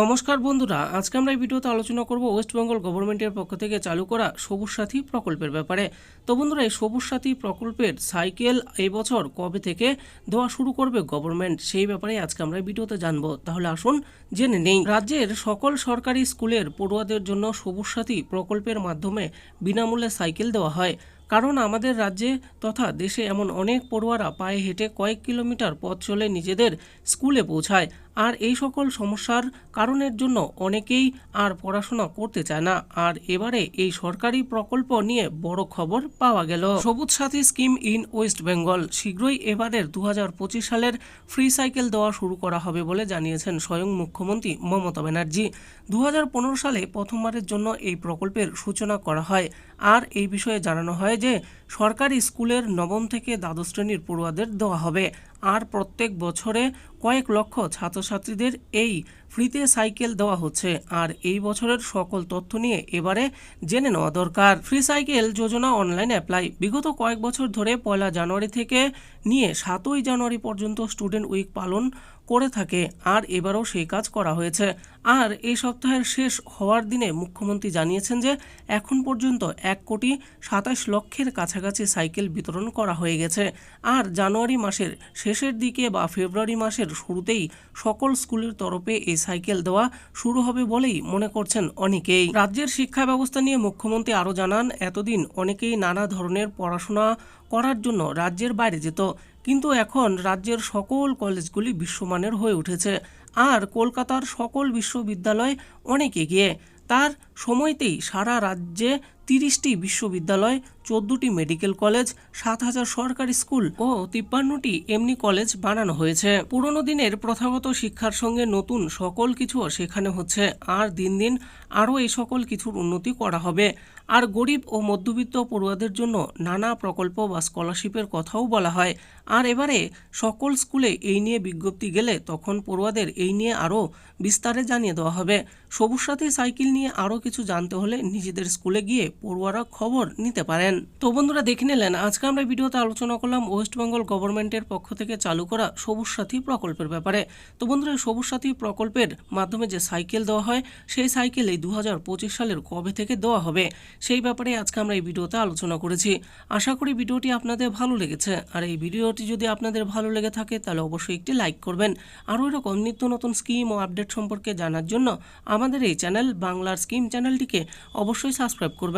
নমস্কার বন্ধুরা, আজকে আমরা এই ভিডিওতে আলোচনা করব ওয়েস্ট বেঙ্গল গভর্নমেন্টের পক্ষ থেকে চালু করা সবুজ সাথী প্রকল্পের ব্যাপারে। তো বন্ধুরা, এই সবুজ সাথী প্রকল্পের সাইকেল এই বছর কবে থেকে দেওয়া শুরু করবে গভর্নমেন্ট সেই ব্যাপারে আজকে আমরা ভিডিওতে জানব। তাহলে আসুন জেনে নেই। রাজ্যের সকল সরকারি স্কুলের পড়ুয়াদের জন্য সবুজ সাথী প্রকল্পের মাধ্যমে বিনামূল্যে সাইকেল দেওয়া হয়। কারণ আমাদের রাজ্যে তথা দেশে এমন অনেক পড়ুয়ারা পায়ে হেঁটে কয়েক কিলোমিটার পথ চলে নিজেদের স্কুলে পৌঁছায়। আর এই সকল সমস্যার কারণের জন্য অনেকেই আর পড়াশোনা করতে চায় না। আর এবারে এই সরকারি প্রকল্প নিয়ে বড় খবর পাওয়া গেল। সবুজ সাথী স্কিম ইন ওয়েস্ট বেঙ্গল শীঘ্রই এবারের দু হাজার পঁচিশ সালের ফ্রি সাইকেল দেওয়া শুরু করা হবে বলে জানিয়েছেন স্বয়ং মুখ্যমন্ত্রী মমতা ব্যানার্জি। দু হাজার পনেরো সালে প্রথমবারের জন্য এই প্রকল্পের সূচনা করা হয়। আর এই বিষয়ে জানানো হয় যে সরকারি স্কুলের নবম থেকে দ্বাদশ শ্রেণির পড়ুয়াদের দেওয়া হবে। আর প্রত্যেক বছরে কয়েক লক্ষ ছাত্রছাত্রীদের এই ফ্রিতে সাইকেল দেওয়া হচ্ছে। আর এই বছরের সকল তথ্য নিয়ে এবারে জেনে নেওয়া দরকার। ফ্রি সাইকেল যোজনা অনলাইন অ্যাপ্লাই বিগত কয়েক বছর ধরে পয়লা জানুয়ারি থেকে নিয়ে সাতই জানুয়ারি পর্যন্ত স্টুডেন্ট উইক পালন করে থাকে। আর এবারও সেই কাজ করা হয়েছে। আর এই সপ্তাহের শেষ হওয়ার দিনে মুখ্যমন্ত্রী জানিয়েছেন যে, এখন পর্যন্ত এক কোটি সাতাশ লক্ষের কাছাকাছি সাইকেল বিতরণ করা হয়ে গেছে। আর জানুয়ারি মাসের শেষের দিকে বা ফেব্রুয়ারি মাসের শুরুতেই সকল স্কুলের তরফে এই সাইকেল দেওয়া শুরু হবে বলেই মনে করছেন অনেকেই। রাজ্যের শিক্ষা ব্যবস্থা নিয়ে মুখ্যমন্ত্রী আরও জানান, এতদিন অনেকেই নানা ধরনের পড়াশোনা করার জন্য রাজ্যের বাইরে যেত, কিন্তু এখন রাজ্যের সকল কলেজগুলি বিশ্বমানের হয়ে উঠেছে। আর কলকাতার সকল বিশ্ববিদ্যালয় অনেক এগিয়ে। তার সময়তেই সারা রাজ্যে তিরিশটি বিশ্ববিদ্যালয়, চোদ্দটি মেডিকেল কলেজ, সাত হাজার সরকারি স্কুল ও তিপ্পান্নটি এমনি কলেজ বানানো হয়েছে। পুরনো দিনের প্রথাগত শিক্ষার সঙ্গে নতুন সকল কিছু সেখানে হচ্ছে। আর দিন দিন আরও এই সকল কিছুর উন্নতি করা হবে। আর গরিব ও মধ্যবিত্ত পড়ুয়াদের জন্য নানা প্রকল্প বা স্কলারশিপের কথাও বলা হয়। আর এবারে সকল স্কুলে এই নিয়ে বিজ্ঞপ্তি গেলে তখন পড়ুয়াদের এই নিয়ে আরও বিস্তারে জানিয়ে দেওয়া হবে। সবুজ সাথী সাইকেল নিয়ে আরও কিছু জানতে হলে নিজেদের স্কুলে গিয়ে পড়ুয়ারা খবর নিতে পারেন। তো বন্ধুরা দেখে নিলেন, আজকে আমরা ভিডিওতে আলোচনা করলাম ওয়েস্ট বেঙ্গল গভর্নমেন্টের পক্ষ থেকে চালু করা সবুজ সাথী প্রকল্পের ব্যাপারে। তো বন্ধুরা সবুজ সাথী প্রকল্পের মাধ্যমে যে সাইকেল দেওয়া হয়, সেই সাইকেল এই দু সালের কবে থেকে দেওয়া হবে, সেই ব্যাপারে আজকে আমরা এই ভিডিওতে আলোচনা করেছি। আশা করি ভিডিওটি আপনাদের ভালো লেগেছে। আর এই ভিডিওটি যদি আপনাদের ভালো লেগে থাকে, তাহলে অবশ্যই একটি লাইক করবেন। আরও এরকম নিত্য নতুন স্কিম ও আপডেট সম্পর্কে জানার জন্য আমাদের এই চ্যানেল বাংলার স্কিম চ্যানেলটিকে অবশ্যই সাবস্ক্রাইব